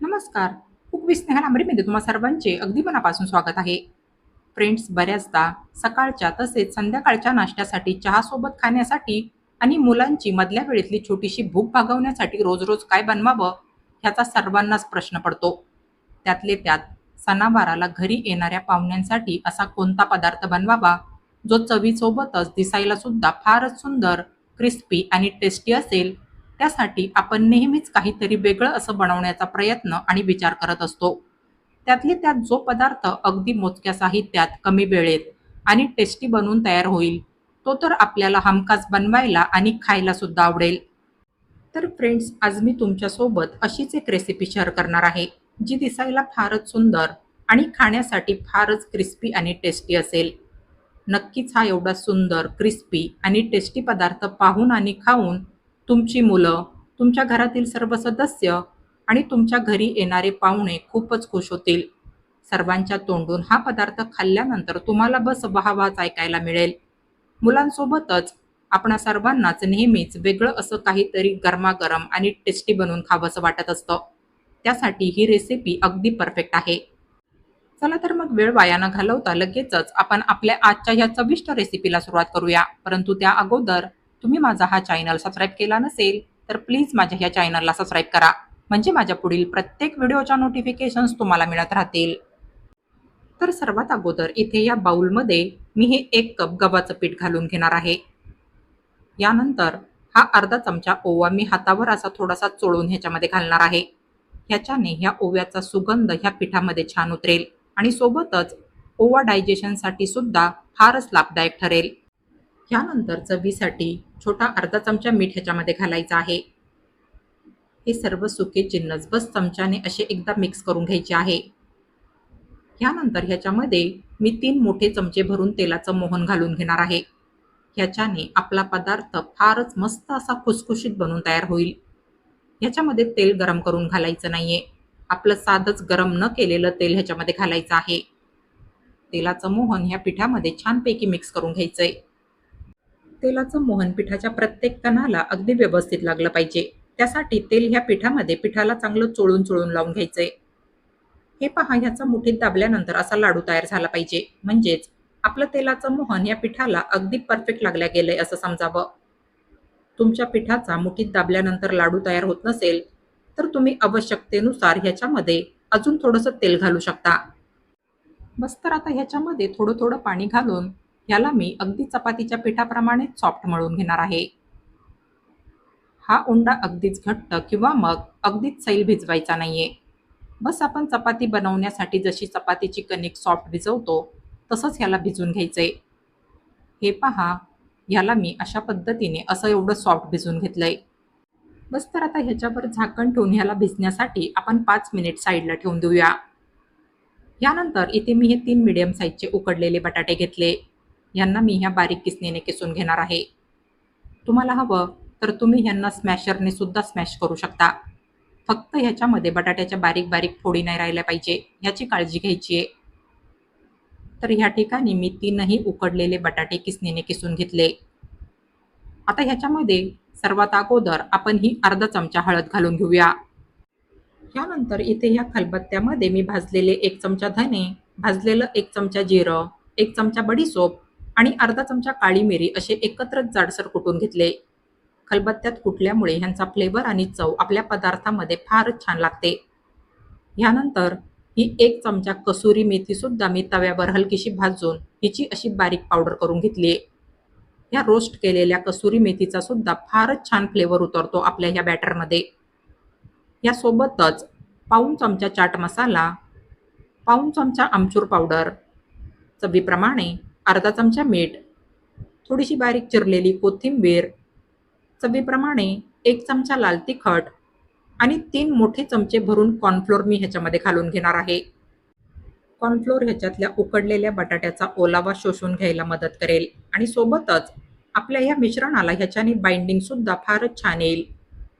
नमस्कार. Cook with आमरीमध्ये तुम्हा सर्वांचे अगदी मनापासून स्वागत आहे. फ्रेंड्स बऱ्याचदा सकाळच्या तसेच संध्याकाळच्या नाश्त्यासाठी चहासोबत खाण्यासाठी आणि मुलांची मधल्या वेळेतली छोटीशी भूक भागवण्यासाठी रोज रोज काय बनवावं ह्याचा सर्वांनाच प्रश्न पडतो. त्यातले त्यात सणावाराला घरी येणाऱ्या पाहुण्यांसाठी असा कोणता पदार्थ बनवावा जो चवीसोबतच दिसायला सुद्धा फारच सुंदर क्रिस्पी आणि टेस्टी असेल त्यासाठी आपण नेहमीच काहीतरी वेगळं असं बनवण्याचा प्रयत्न आणि विचार करत असतो. त्यातले त्यात जो पदार्थ अगदी मोजक्या साहित्यात कमी वेळेत आणि टेस्टी बनवून तयार होईल तो तर आपल्याला हमखास बनवायला आणि खायला सुद्धा आवडेल. तर फ्रेंड्स आज मी तुमच्यासोबत अशीच एक रेसिपी शेअर करणार आहे जी दिसायला फारच सुंदर आणि खाण्यासाठी फारच क्रिस्पी आणि टेस्टी असेल. नक्कीच हा एवढा सुंदर क्रिस्पी आणि टेस्टी पदार्थ पाहून आणि खाऊन तुमची मुलं तुमच्या घरातील सर्व सदस्य आणि तुमच्या घरी येणारे पाहुणे खूपच खुश होतील. सर्वांच्या तोंडून हा पदार्थ खाल्ल्यानंतर तुम्हाला बस वाहवाच ऐकायला मिळेल. मुलांसोबतच आपणा सर्वांनाच नेहमीच वेगळं असं काहीतरी गरमागरम आणि टेस्टी बनवून खावंसं वाटत असतं. त्यासाठी ही रेसिपी अगदी परफेक्ट आहे. चला तर मग वेळ वाया न घालवता लगेचच आपण आपल्या आजच्या ह्या चविष्ट रेसिपीला सुरुवात करूया. परंतु त्या अगोदर तुम्ही माझा हा चॅनल सबस्क्राईब केला नसेल तर प्लीज माझ्या ह्या चॅनलला सबस्क्राईब करा. म्हणजे माझ्या पुढील प्रत्येक व्हिडिओच्या नोटिफिकेशन्स तुम्हाला मिळत राहतील. तर सर्वात अगोदर इथे या बाउलमध्ये मी हे एक कप गव्हाचं पीठ घालून घेणार आहे. यानंतर हा अर्धा चमचा ओवा मी हातावर असा थोडासा चोळून ह्याच्यामध्ये घालणार आहे. ह्याच्याने ह्या ओव्याचा सुगंध ह्या पिठामध्ये छान उतरेल आणि सोबतच ओवा डायजेशनसाठी सुद्धा फारच लाभदायक ठरेल. ह्यानंतर चवीसाठी छोटा अर्धा चमचा मीठ ह्याच्यामध्ये घालायचा आहे. हे सर्व सुके जिन्नस बस चमच्याने असे एकदा मिक्स करून घ्यायचे आहे. ह्यानंतर ह्याच्यामध्ये मी तीन मोठे चमचे भरून तेलाचं मोहन घालून घेणार आहे. ह्याच्याने आपला पदार्थ फारच मस्त असा खुसखुशीत बनून तयार होईल. ह्याच्यामध्ये तेल गरम करून घालायचं नाहीये. आपलं साधंच गरम न केलेलं तेल ह्याच्यामध्ये घालायचं आहे. तेलाचं मोहन ह्या पिठामध्ये छानपैकी मिक्स करून घ्यायचंय. तेलाचं मोहन पिठाच्या प्रत्येक कणाला अगदी व्यवस्थित लागलं पाहिजे. त्यासाठी तेल ह्या पिठामध्ये पिठाला चांगलं चोळून चोळून लावून घ्यायचंय. हे पहा ह्याचा मुठीत दाबल्यानंतर असा लाडू तयार झाला पाहिजे. म्हणजेच आपलं तेलाचं मोहन या पिठाला अगदी परफेक्ट लागल्या गेलंय असं समजावं. तुमच्या पिठाचा मुठीत दाबल्यानंतर लाडू तयार होत नसेल तर तुम्ही आवश्यकतेनुसार ह्याच्यामध्ये अजून थोडंसं तेल घालू शकता. बस तर आता ह्याच्यामध्ये थोडं थोडं पाणी घालून याला मी अगदी चपातीच्या पिठाप्रमाणे सॉफ्ट मळून घेणार आहे. हा उंडा अगदीच घट्ट किंवा मग अगदीच सैल भिजवायचा नाहीये. बस आपण चपाती बनवण्यासाठी जशी चपातीची कणिक सॉफ्ट भिजवतो तसंच ह्याला भिजून घ्यायचंय हे पहा ह्याला मी अशा पद्धतीने असं एवढं सॉफ्ट भिजून घेतलंय. बस तर आता ह्याच्यावर झाकण ठेवून ह्याला भिजण्यासाठी आपण पाच मिनिट साईडला ठेवून देऊया. यानंतर इथे मी हे तीन मिडियम साईजचे उकडलेले बटाटे घेतले. यांना मी ह्या बारीक किसणीने किसून घेणार आहे. तुम्हाला हवं तर तुम्ही ह्यांना स्मॅशरने सुद्धा स्मॅश करू शकता. फक्त ह्याच्यामध्ये बटाट्याच्या बारीक बारीक फोडी नाही राहिल्या पाहिजे ह्याची काळजी घ्यायची आहे. तर ह्या ठिकाणी मी तीनही उकडलेले बटाटे किसणीने किसून घेतले. आता ह्याच्यामध्ये सर्वात अगोदर आपण ही अर्धा चमचा हळद घालून घेऊया. ह्यानंतर इथे ह्या खलबत्त्यामध्ये मी भाजलेले एक चमचा धने भाजलेलं एक चमचा जिरं एक चमचा बडीसोप आणि अर्धा चमचा काळी मिरी असे एकत्रच जाडसर कुटून घेतले. खलबत्त्यात कुटल्यामुळे ह्यांचा फ्लेवर आणि चव आपल्या पदार्थामध्ये फारच छान लागते. ह्यानंतर ही एक चमचा कसुरी मेथी सुद्धा मी तव्यावर हलकीशी भाजून हिची अशी बारीक पावडर करून घेतली आहे ह्या रोस्ट केलेल्या कसुरी मेथीचा सुद्धा फारच छान फ्लेवर उतरतो आपल्या ह्या बॅटरमध्ये यासोबतच पाऊन चमचा चाट मसाला पाऊन चमचा आमचूर पावडर चवीप्रमाणे अर्धा चमचा मीठ थोडीशी बारीक चिरलेली कोथिंबीर चवीप्रमाणे एक चमचा लाल तिखट आणि तीन मोठे चमचे भरून कॉर्नफ्लोअर मी ह्याच्यामध्ये घालून घेणार आहे. कॉर्नफ्लोअर ह्याच्यातल्या उकडलेल्या बटाट्याचा ओलावा शोषून घ्यायला मदत करेल आणि सोबतच आपल्या ह्या मिश्रणाला ह्याच्याने बाइंडिंगसुद्धा फारच छान येईल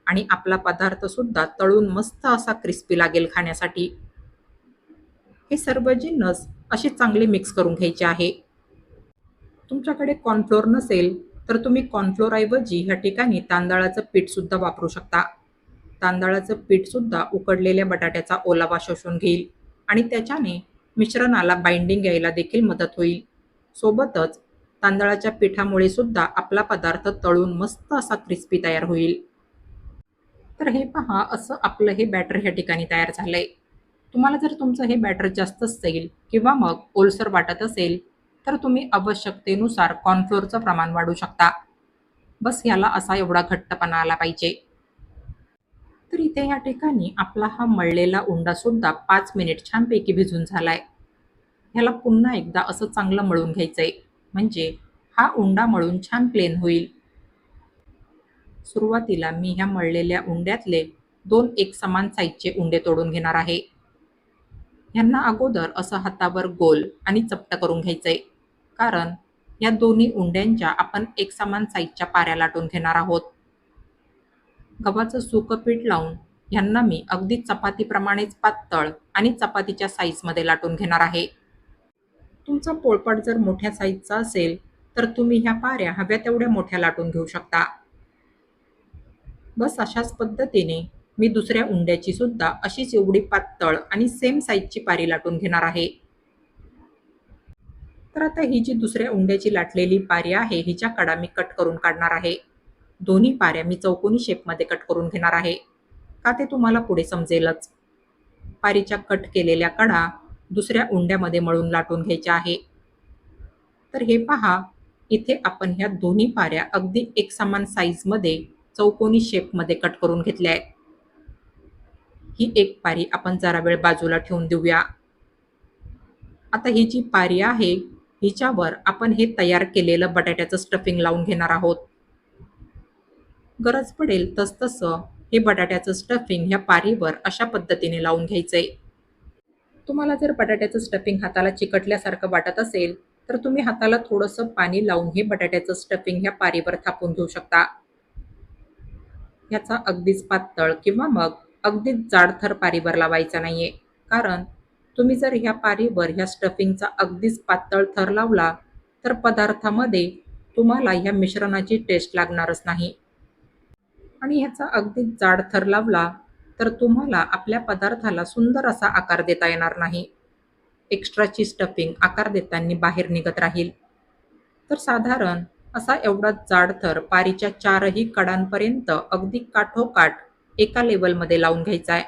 आणि आपला पदार्थसुद्धा तळून मस्त असा क्रिस्पी लागेल खाण्यासाठी. हे सर्व जिन्नस असे चांगले मिक्स करून घ्यायचे आहे. तुमच्याकडे कॉर्नफ्लोअर नसेल तर तुम्ही कॉर्नफ्लोअरऐवजी ह्या ठिकाणी तांदळाचं पीठसुद्धा वापरू शकता. तांदळाचं पीठसुद्धा उकडलेल्या बटाट्याचा ओलावा शोषून घेईल आणि त्याच्याने मिश्रणाला बाइंडिंग यायला देखील मदत होईल. सोबतच तांदळाच्या पिठामुळे सुद्धा आपला पदार्थ तळून मस्त असा क्रिस्पी तयार होईल. तर हे पहा असं आपलं हे बॅटर ह्या ठिकाणी तयार झालंय. तुम्हाला जर तुमचं हे बॅटर जास्त असेल किंवा मग ओलसर वाटत असेल तर तुम्ही आवश्यकतेनुसार कॉर्नफ्लोअरचं प्रमाण वाढू शकता. बस ह्याला असा एवढा घट्टपणा आला पाहिजे. तर इथे या ठिकाणी आपला हा मळलेला उंडा सुद्धा पाच मिनिट छानपैकी भिजून झालाय. ह्याला पुन्हा एकदा असं चांगलं मळून घ्यायचंय. म्हणजे हा उंडा मळून छान प्लेन होईल. सुरुवातीला मी ह्या मळलेल्या उंड्यातले दोन एक समान साईजचे उंडे तोडून घेणार आहे. ह्यांना अगोदर असं हातावर गोल आणि चपट करून घ्यायचंय कारण या दोन्ही उंड्यांच्या आपण एकसमान साईजच्या पाऱ्या लाटून घेणार आहोत. गव्हाचं सुकं पीठ लावून ह्यांना मी अगदी चपातीप्रमाणेच पातळ आणि चपातीच्या साईजमध्ये लाटून घेणार आहे. तुमचा पोळपाट जर मोठ्या साईजचा असेल तर तुम्ही ह्या पाऱ्या हव्या तेवढ्या मोठ्या लाटून घेऊ शकता. बस अशाच पद्धतीने मी दुसऱ्या उंड्याची सुद्धा अशीच एवढी पातळ आणि सेम साईजची पारी लाटून घेणार आहे. तर आता ही जी दुसऱ्या उंड्याची लाटलेली पारी आहे हिच्या कडा मी कट करून काढणार आहे. दोन्ही पाऱ्या मी चौकोनी शेपमध्ये कट करून घेणार आहे. का ते तुम्हाला पुढे समजेलच. पारीच्या कट केलेल्या कडा दुसऱ्या उंड्यामध्ये मळून लाटून घ्यायच्या आहे. तर हे पहा इथे आपण ह्या दोन्ही पाऱ्या अगदी एकसमान साईजमध्ये चौकोनी शेपमध्ये कट करून घेतल्या आहे ही एक पारी आपण जरा वेळ बाजूला ठेवून देऊया. आता ही जी पारी आहे हिच्यावर आपण हे तयार केलेलं बटाट्याचं स्टफिंग लावून घेणार आहोत. गरज पडेल तसतसं हे बटाट्याचं स्टफिंग ह्या पारीवर अशा पद्धतीने लावून घ्यायचंय. तुम्हाला जर बटाट्याचं स्टफिंग हाताला चिकटल्यासारखं वाटत असेल तर तुम्ही हाताला थोडंसं पाणी लावून हे बटाट्याचं स्टफिंग ह्या पारीवर थापून घेऊ शकता. ह्याचा अगदीच पातळ किंवा मग अगदीच जाडथर पारीवर लावायचा नाहीये. कारण तुम्ही जर ह्या पारीवर ह्या स्टफिंगचा अगदीच पातळ थर लावला तर पदार्थामध्ये तुम्हाला ह्या मिश्रणाची टेस्ट लागणारच नाही. आणि ह्याचा अगदीच जाड थर लावला तर तुम्हाला आपल्या पदार्थाला सुंदर असा आकार देता येणार नाही. एक्स्ट्राची स्टफिंग आकार देताना बाहेर निघत राहील. तर साधारण असा एवढा जाड थर पारीच्या चारही कडांपर्यंत अगदी काठोकाठ एका लेवलमध्ये लावून घ्यायचा आहे.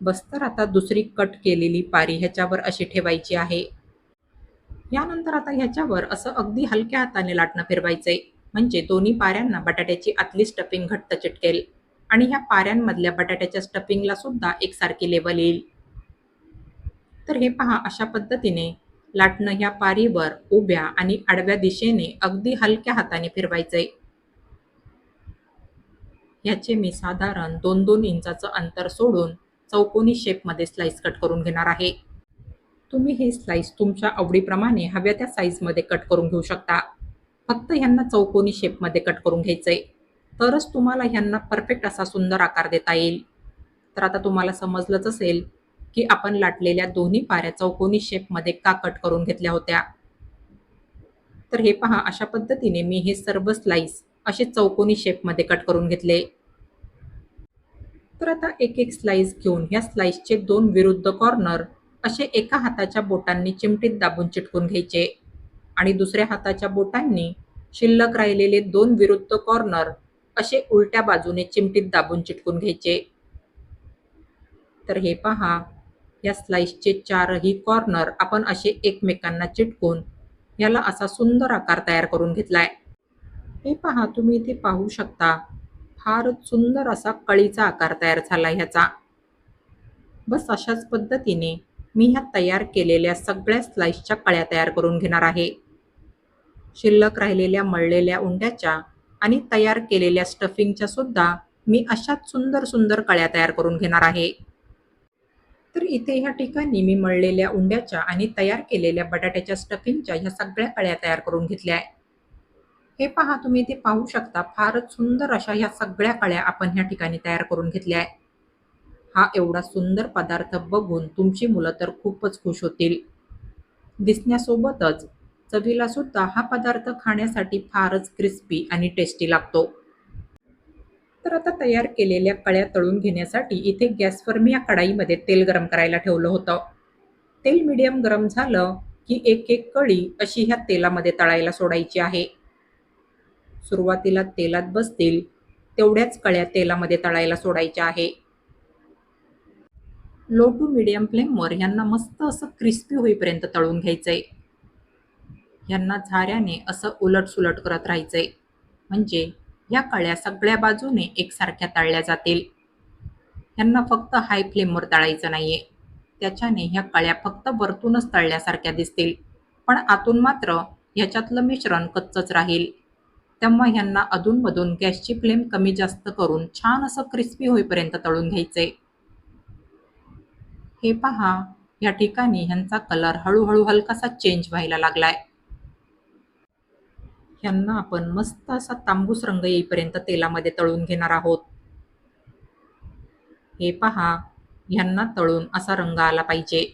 बस्तर आता दुसरी कट केलेली पारी ह्याच्यावर अशी ठेवायची आहे. यानंतर आता ह्याच्यावर असं अगदी हलक्या हाताने लाटणं फिरवायचंय. म्हणजे दोन्ही पाऱ्यांना बटाट्याची आतली स्टफिंग घट्ट चिटकेल आणि ह्या पाऱ्यांमधल्या बटाट्याच्या स्टफिंगला सुद्धा एकसारखी लेवल येईल. तर हे पहा अशा पद्धतीने लाटणं ह्या पारीवर उभ्या आणि आडव्या दिशेने अगदी हलक्या हाताने फिरवायचंय. ह्याचे मी साधारण दोन दोन इंचाचं अंतर सोडून चौकोनी शेपमध्ये स्लाइस कट करून घेणार आहे. तुम्ही हे स्लाइस तुमच्या आवडीप्रमाणे हव्या त्या साईजमध्ये कट करून घेऊ शकता. फक्त ह्यांना चौकोनी शेपमध्ये कट करून घ्यायचंय. तरच तुम्हाला ह्यांना परफेक्ट असा सुंदर आकार देता येईल. तर आता तुम्हाला समजलंच असेल की आपण लाटलेल्या दोन्ही पाऱ्या चौकोनी शेपमध्ये का कट करून घेतल्या होत्या? तर हे पहा अशा पद्धतीने मी हे सर्व स्लाइस असे चौकोनी शेपमध्ये कट करून घेतले. तर आता एक एक स्लाइस घेऊन या स्लाइसचे दोन विरुद्ध कॉर्नर असे एका हाताच्या बोटांनी चिमटीत दाबून चिटकून घ्यायचे. आणि दुसऱ्या हाताच्या बोटांनी शिल्लक राहिलेले दोन विरुद्ध कॉर्नर असे उलट्या बाजूने चिमटीत दाबून चिटकून घ्यायचे. तर हे पहा या स्लाइसचे चारही कॉर्नर आपण असे एकमेकांना चिटकून याला असा सुंदर आकार तयार करून घेतलाय. हे पहा तुम्ही इथे पाहू शकता. फारच सुंदर असा कळीचा आकार तयार झाला ह्याचा. बस अशाच पद्धतीने मी ह्या तयार केलेल्या सगळ्या स्लाईसच्या कळ्या तयार करून घेणार आहे. शिल्लक राहिलेल्या मळलेल्या उंड्याच्या आणि तयार केलेल्या स्टफिंगच्या सुद्धा मी अशाच सुंदर सुंदर कळ्या तयार करून घेणार आहे. तर इथे ह्या ठिकाणी मी मळलेल्या उंड्याच्या आणि तयार केलेल्या बटाट्याच्या स्टफिंगच्या ह्या सगळ्या कळ्या तयार करून घेतल्या आहे. हे पहा तुम्ही इथे पाहू शकता फारच सुंदर अशा ह्या सगळ्या कळ्या आपण ह्या ठिकाणी तयार करून घेतल्या आहे हा एवढा सुंदर पदार्थ बघून तुमची मुलं तर खूपच खुश होतील. दिसण्यासोबतच चवीला सुद्धा हा पदार्थ खाण्यासाठी फारच क्रिस्पी आणि टेस्टी लागतो. तर आता तयार केलेल्या कळ्या तळून घेण्यासाठी इथे गॅसवर मी या कढाईमध्ये तेल गरम करायला ठेवलं होतं. तेल मिडियम गरम झालं की एक एक कळी अशी ह्या तेलामध्ये तळायला सोडायची आहे. सुरुवातीला तेलात बसतील तेवढ्याच कळ्या तेलामध्ये तळायला सोडायच्या आहे. लो टू मिडियम फ्लेमवर ह्यांना मस्त असं क्रिस्पी होईपर्यंत तळून घ्यायचंय. ह्यांना झाऱ्याने असं उलट सुलट करत राहायचंय. म्हणजे या कळ्या सगळ्या बाजूने एकसारख्या तळल्या जातील. ह्यांना फक्त हाय फ्लेमवर तळायचं नाहीये. त्याच्याने ह्या कळ्या फक्त वरतूनच तळल्यासारख्या दिसतील. पण आतून मात्र ह्याच्यातलं मिश्रण कच्चच राहील. तेव्हा ह्यांना अधूनमधून गॅसची फ्लेम कमी जास्त करून छान असं क्रिस्पी होईपर्यंत तळून घ्यायचे. हे पहा या ठिकाणी ह्यांचा कलर हळूहळू हलकासा चेंज व्हायला लागलाय. ह्यांना आपण मस्त असा तांबूस रंग येईपर्यंत तेलामध्ये तळून घेणार आहोत. हे पहा ह्यांना तळून असा रंग आला पाहिजे.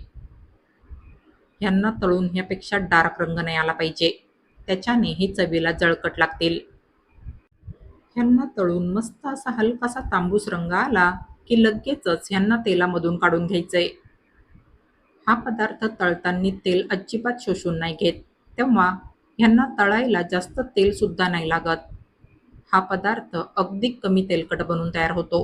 ह्यांना तळून ह्यापेक्षा डार्क रंग नाही आला पाहिजे. त्याच्याने हे चवीला जळकट लागतील. ह्यांना तळून मस्त असा हलकासा तांबूस रंग आला की लगेचच ह्यांना तेलामधून काढून घ्यायचंय. हा पदार्थ तळताना तेल अजिबात शोषून नाही घेत. तेव्हा ह्यांना तळायला जास्त तेल सुद्धा नाही लागत. हा पदार्थ अगदी कमी तेलकट बनून तयार होतो.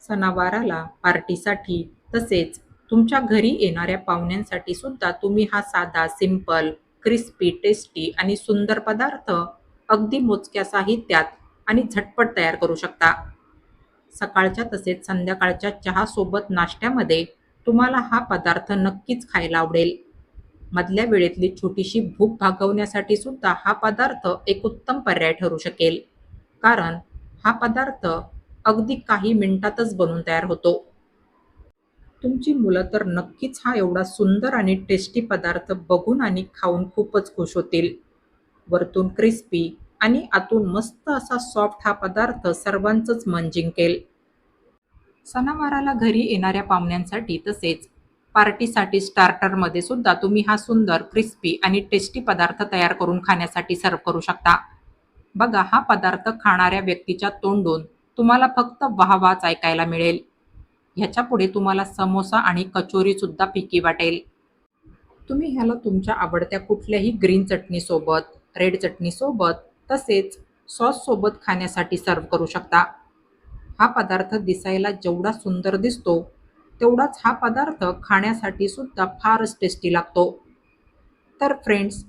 सणावाराला पार्टीसाठी तसेच तुमच्या घरी येणाऱ्या पाहुण्यांसाठी सुद्धा तुम्ही हा साधा सिंपल क्रिस्पी टेस्टी आणि सुंदर पदार्थ अगदी मोजक्या साहित्यात आणि झटपट तयार करू शकता. सकाळच्या तसेच संध्याकाळच्या चहासोबत नाश्त्यामध्ये तुम्हाला हा पदार्थ नक्कीच खायला आवडेल. मधल्या वेळेतली छोटीशी भूक भागवण्यासाठी सुद्धा हा पदार्थ एक उत्तम पर्याय ठरू शकेल. कारण हा पदार्थ अगदी काही मिनिटातच बनून तयार होतो. तुमची मुलं तर नक्कीच हा एवढा सुंदर आणि टेस्टी पदार्थ बघून आणि खाऊन खूपच खुश होतील. वरतून क्रिस्पी आणि आतून मस्त असा सॉफ्ट हा पदार्थ सर्वांचंच मन जिंकेल. सणावाराला घरी येणाऱ्या पाहुण्यांसाठी तसेच पार्टीसाठी स्टार्टरमध्ये सुद्धा तुम्ही हा सुंदर क्रिस्पी आणि टेस्टी पदार्थ तयार करून खाण्यासाठी सर्व करू शकता. बघा हा पदार्थ खाणाऱ्या व्यक्तीच्या तोंडून तुम्हाला फक्त वाहवाच ऐकायला मिळेल. ह्याच्या पुढे तुम्हाला समोसा आणि कचोरी सुद्धा फिकी वाटेल. तुम्ही ह्याला तुमच्या आवडत्या कुठल्याही ग्रीन चटणीसोबत रेड चटणीसोबत तसेच सॉससोबत खाण्यासाठी सर्व करू शकता. हा पदार्थ दिसायला जेवढा सुंदर दिसतो तेवढाच हा पदार्थ खाण्यासाठी सुद्धा फारच टेस्टी लागतो. तर फ्रेंड्स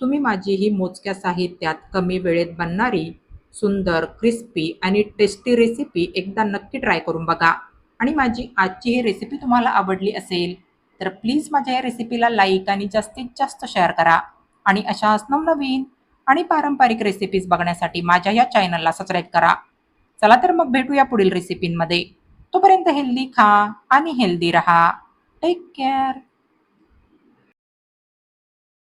तुम्ही माझी ही मोजक्या साहित्यात कमी वेळेत बनणारी सुंदर क्रिस्पी आणि टेस्टी रेसिपी एकदा नक्की ट्राय करून बघा. आणि माझी आजची ही रेसिपी तुम्हाला आवडली असेल तर प्लीज माझ्या या रेसिपीला लाईक आणि जास्तीत जास्त शेअर करा. आणि अशाच नवनवीन आणि पारंपरिक रेसिपीज बघण्यासाठी माझ्या या चॅनलला सबस्क्राईब करा. चला तर मग भेटूया पुढील रेसिपींमध्ये तोपर्यंत हेल्दी खा आणि हेल्दी रहा. Take care